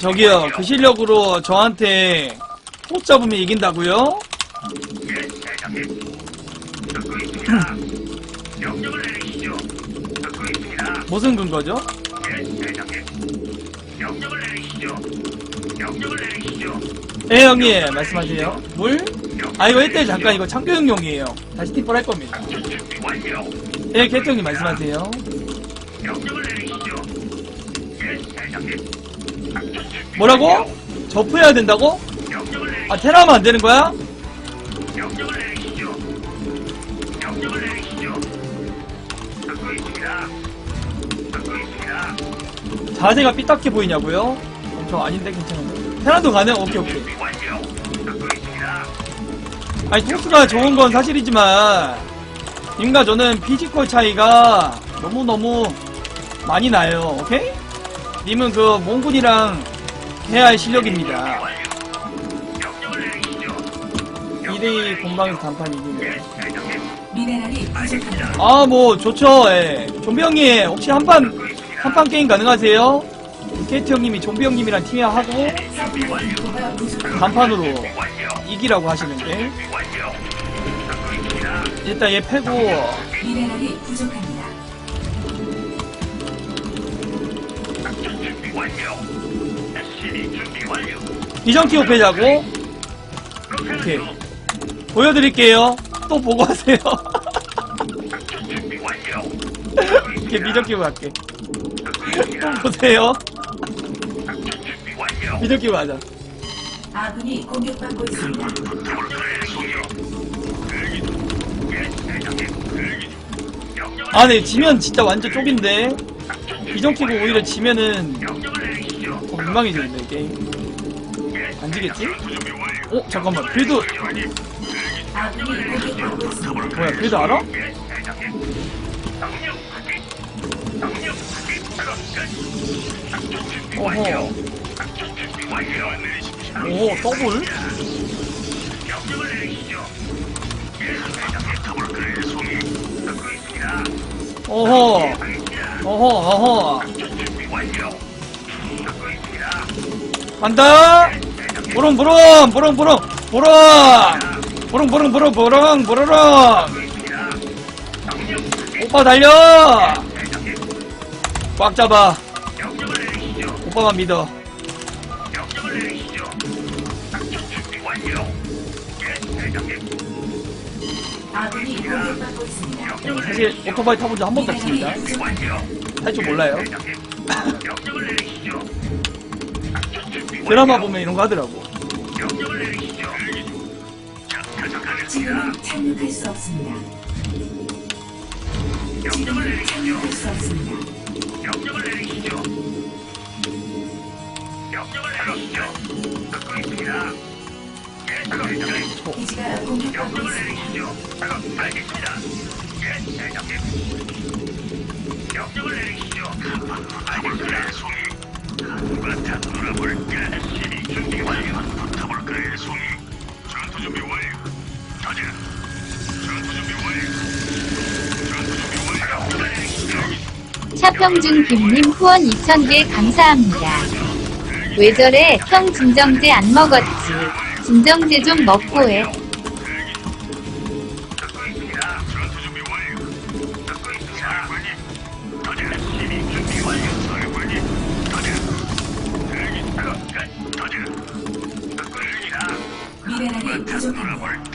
저기요, 그 실력으로 저한테 포 잡으면 이긴다고요? 무슨 근거죠? 예, 대장님. 명령을 내리시죠. 명령을 내리시죠. 예, 형님, 말씀하세요. 물? 아, 이거 1대 잠깐 이거 창교육용이에요. 다시 팀볼 할 겁니다. 예, 개트 형님 말씀하세요. 뭐라고? 접해야 된다고? 아, 테라하면 안 되는 거야? 자세가 삐딱해 보이냐고요? 엄청 아닌데 괜찮은데? 테라도 가능? 오케이, 오케이. 아니, 토스가 좋은 건 사실이지만, 님과 저는 피지컬 차이가 너무너무 많이 나요, 오케이? 님은 그 몽군이랑 해야 할 실력입니다. 완료. 명령을 내리시죠. 2대2 공방에서 단판 이기면. 미네랄이 부족합니다. 아, 뭐, 좋죠, 예. 좀비 형님, 혹시 한 판, 듣고 있습니다. 한판 게임 가능하세요? 케이트 형님이 좀비 형님이랑 팀하고, 준비 완료. 이기라고 하시는데. 일단 얘 패고, 미네랄이 부족합니다. 작전 준비 완료. SCV 준비 완료. 비전 키고 패자고, 오케이. 보여드릴게요. 또 보고 하세요. 이렇게 비전 키고 갈게. 또 보세요. 키고 가자. 아군이 공격받고 있습니다. 아, 네, 지면 진짜 완전 쪽인데, 작전 준비 비전 키고 완료. 오히려 지면은. 더 민망해지는데, 게임. 예, 안 지겠지? 어, 잠깐만. 빌드, 아군이 공격받고 있습니다. 뭐야, 빌드 알아? 어허. 오, 더블? 명령을 내리시죠. 어허. 어허, 어허. 간다! 부릉! 부릉, 부릉, 부릉, 부릉, 부릉! 듣고 있습니다. 명령 확인. 오빠 달려! 꽉 잡아. 오빠만 믿어. 있습니다. 사실. 오토바이 타본 적 한 번도 없습니다. 할 줄 몰라요. 드라마 보면 이런 거 하더라고. 지금 착륙할 수 없습니다. 지금. 착륙할 수 없습니다. 명령을 내리시죠. 명령을 내리시죠. 듣고 있습니다. 예, 대 차평준 김님 후원 2000개 감사합니다. 왜 저래 형 진정제 안 먹었지. 진정제 좀 먹고 해. 전투 준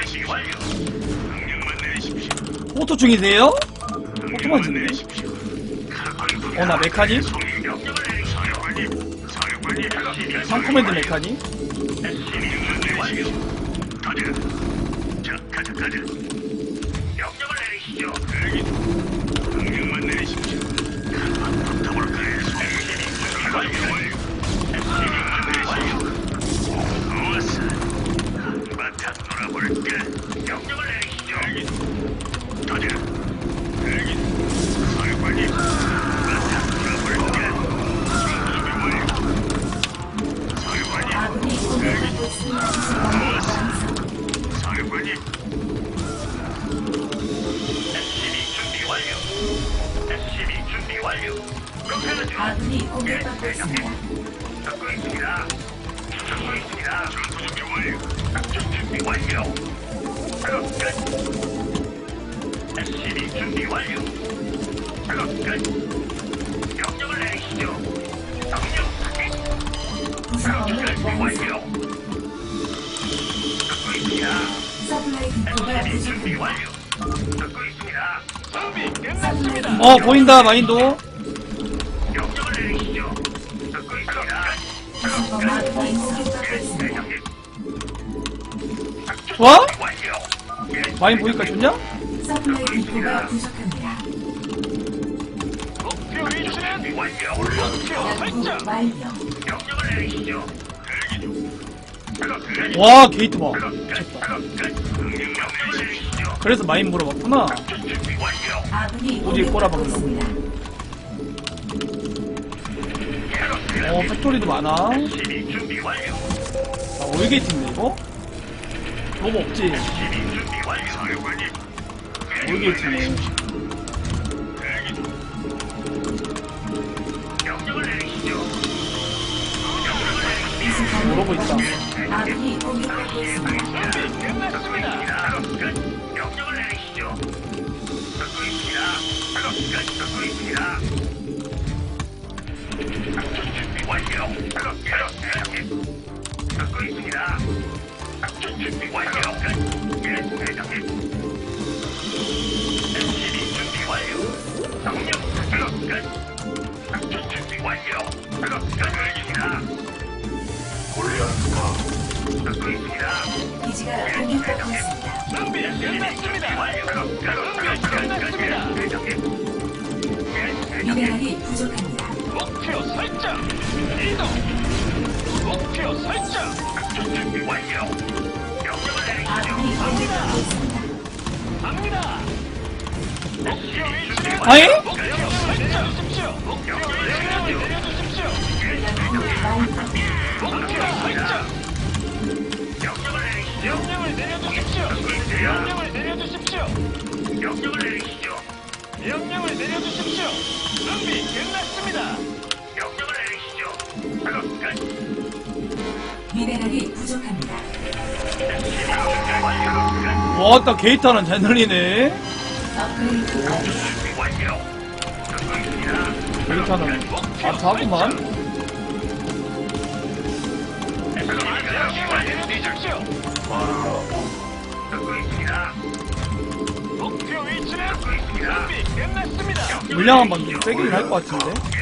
시오. 포토 중이세요? 명령만 주네. 내리십시오. 어, 나 메카니? 상코맨드 메카니? 준비 완료. 가자. you. 어 보인다 마인도 좋아? 완료. 마인 보니까 좋냐? 와 게이트 봐 내리시죠. 그래서 마인 물어봤구나 꼬라박나? 있습 어 팩토리도 많아. 아 올게이트인데 이거? 너무 없지. 사령관님. 올게이트네. 모르고 있다 끝. 완료. 작업 끝. 듣고 있습니다. 작전 준비 완료. 끝. 예, 대장님. SCB 준비 완료. 명령 작업 끝. 작전 준비 완료. 작업 끝입니다. 듣고 있습니다. 기지가 공격받고 있습니다. 준비 끝났습니다. 준비 끝났습니다. 미네랄이 목표 설정. 작전 준비 완료. 명령을 내리시죠. 아군이 공격받고 있습니다. 갑니다. 목표 위치는 아니? 목표 설정. 목표 위치는 내려주십시오. 목표 설정. 명령을 내리시죠. 명령을 내려주십시오. 명령을 내려주십시오. 명령을 내리시죠. 명령을 내려주십시오. 준비 끝났습니다. 명령을 내리시죠. 작업 끝. 미네랄이 부족합니다. 와따 게이트 하나 잘 늘리네 업그레이드 완료. 준비 완료. 듣고 있습니다. 게이트 하나 아 자구만. 물량 한번 세긴 할것 같은데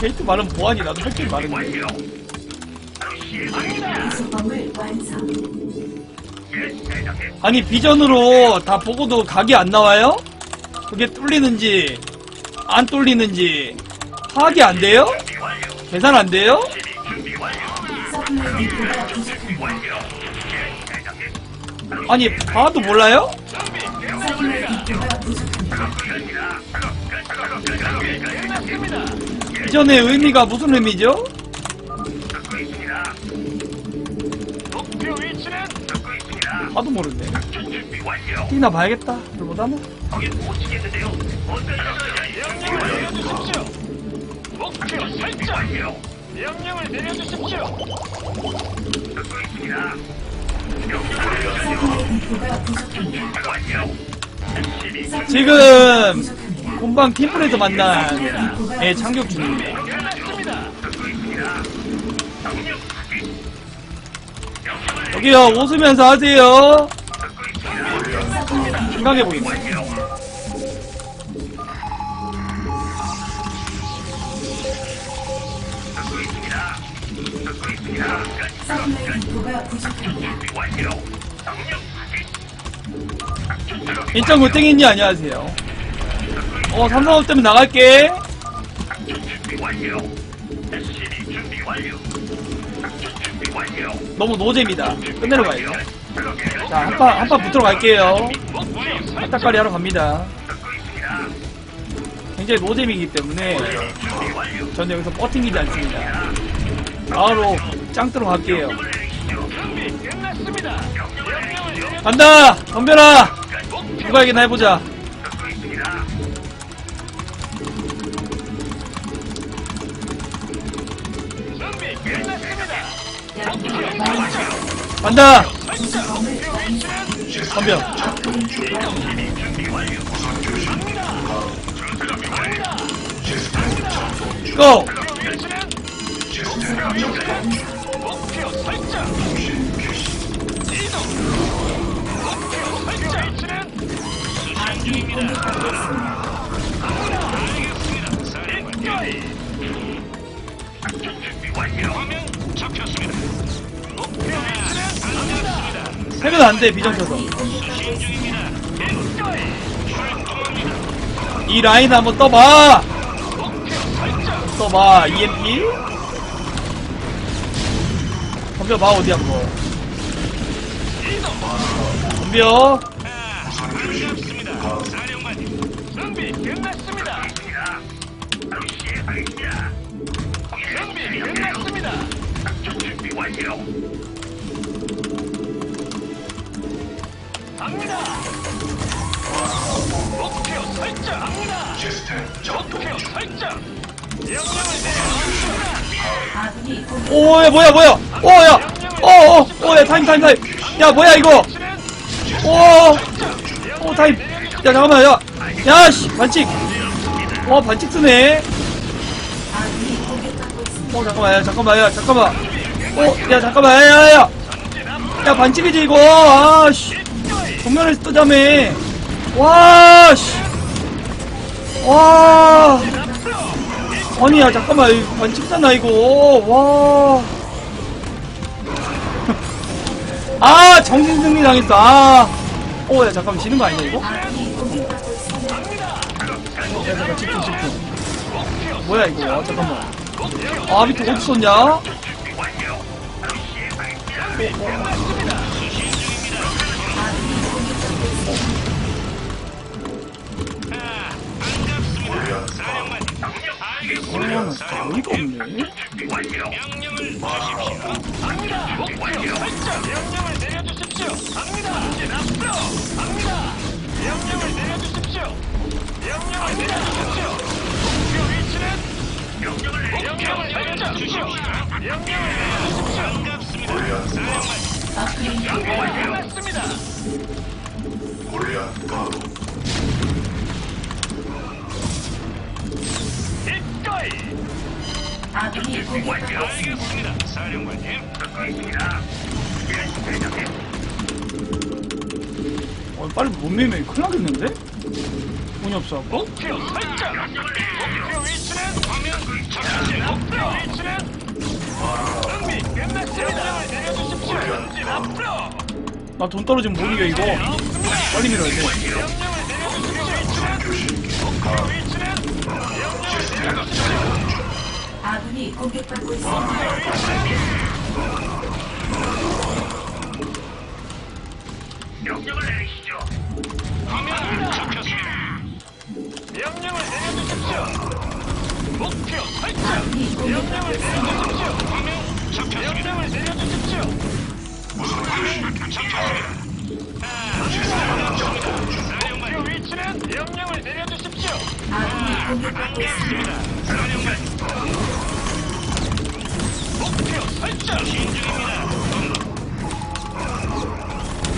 게이트 많으면 뭐하니 나도. 예, 대장님. 아니 비전으로 다 보고도 각이 안 나와요? 그게 뚫리는지 안 뚫리는지 파악이 안 돼요? 계산 안 돼요? 아니 봐도 몰라요? 비전의 의미가 무슨 의미죠? 봐도 모르네. 띠나 봐야겠다 그보다는 명령을 내려주십시오. 지금. 본방 팀플에서 만난 애 참격 중입니다 여기요 웃으면서 하세요 심각해 있습니다. 서플라이 디포가 부족합니다. 명령 확인. 작전 작업 인천 고땡이님 안녕하세요 어 삼성업 때문에 나갈게. 너무 노잼이다 끝내러 가야죠 자 한판 한판 붙으러 갈게요. 핫딱거리 하러 갑니다. 굉장히 노잼이기 때문에. 전 여기서 버팅기지 않습니다 바로 짱뜨러 갈게요 준비 끝났습니다. 명령을 내려. 간다 덤벼라 이기나 해보자. 간다 덤벼 고! 수신 중입니다. 알겠습니다. 해면 수신 중입니다. 엔조이. 출동합니다. 이 라인 한번 떠봐. 떠봐 EMP 덤벼봐 어디 한번 이동. 덤벼 반갑습니다. 준비 끝났습니다. 작전 준비 완료. 갑니다. 목표 설정. 갑니다. 목표 설정. 명령을 내려주십시오. 아군이 공격 오 야 뭐야 뭐야 오야 어어 오야 타임 타임 타임 야 뭐야 이거 오 오 타임 야 잠깐만 야 야 씨 반칙 어 반칙 쓰네 어 잠깐만 야 잠깐만 야 잠깐만. 어야 잠깐만 야야야. 야 반칙이지 이거. 아씨. 정면을 뜨자며 와씨. 와. 아니 야 잠깐만 반칙잖아 이거. 와아 정신 승리 당했어 아어야 잠깐만 지는 거 아니야 이거? 있습니다. 야 잠깐 집중 집중. 뭐야 이거? 잠깐만 아 밑에 어디 없네. 명령을 주십시오. 갑니다. 명령을 내려주십시오. 갑니다. 목표 설정. 목표 위치는 화면 전진 목표 위치는 준비 끝났습니다. 내려주십시오. 전진 앞으로. 나 돈 떨어지면 못 이겨 이거. 빨리 밀어야 돼 명령을 내려주십시오. 목표 위치는 명령을 내려주십시오. 아군이 공격받고 있습니다. 명령을 내리 명령을 내려주십시오. 목표 설정. 명령을. 내려주십시오. 잡혔습니다. 명령을 내려주십시오. 화면 잡혔습니다. 목표 위치는 명령을 내려주십시오. 있습니다. 목표 설정. 신중입니다.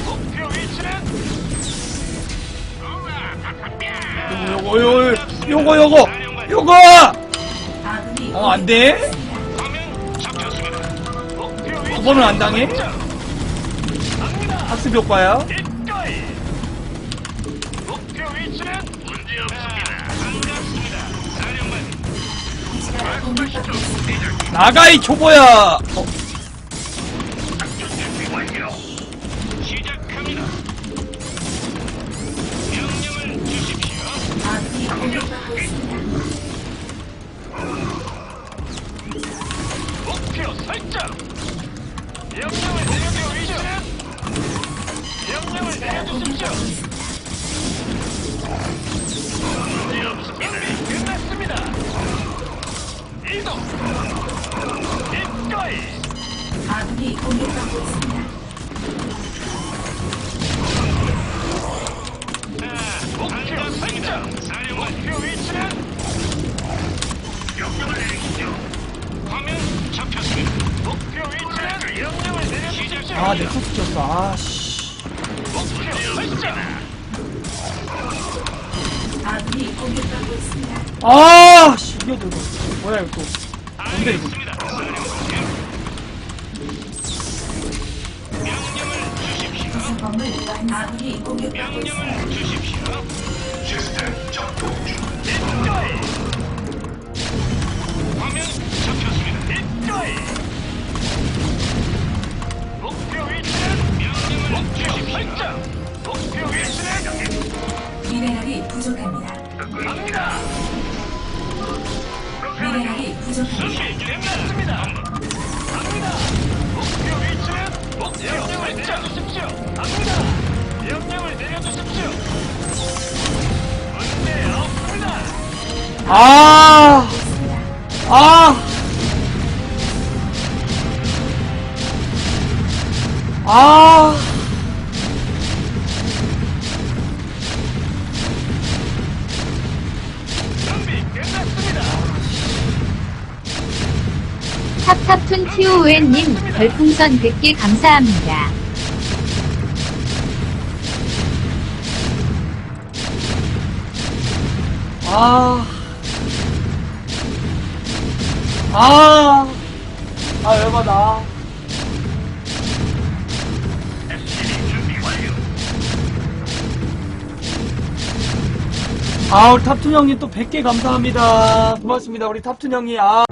목표 위치는 요거 요거 요거 요거 요거 어 안돼? 번을 안 당해? 학습 효과야? 기꺼이. 목표 위치 내 아, 씨. 또, 뭐야, 이거 또. 뭔데, 이거. 알겠습니다. 명령을 주십시오. 구성 건물. 아군이 공격받고 있습니다. 시스템 작동 중. 화면 잡혔습니다. 목표 위치는 명령을 주십시오. 설정. 목표 위치는 미네랄이 부족합니다. 갑니다. 미네랄이 부족합니다. 수신 끝났습니다. 갑니다. 목표 위치는 목표 내려주십시오. 갑니다. 명령을 내려주십시오. 문제 없습니다. 아, 아. 아. TON님 별풍선 100개 감사합니다. 아. 아. 아, 열받아. 아, 우리 탑툰 형님 또 100개 감사합니다. 고맙습니다, 우리 탑툰 형님. 아.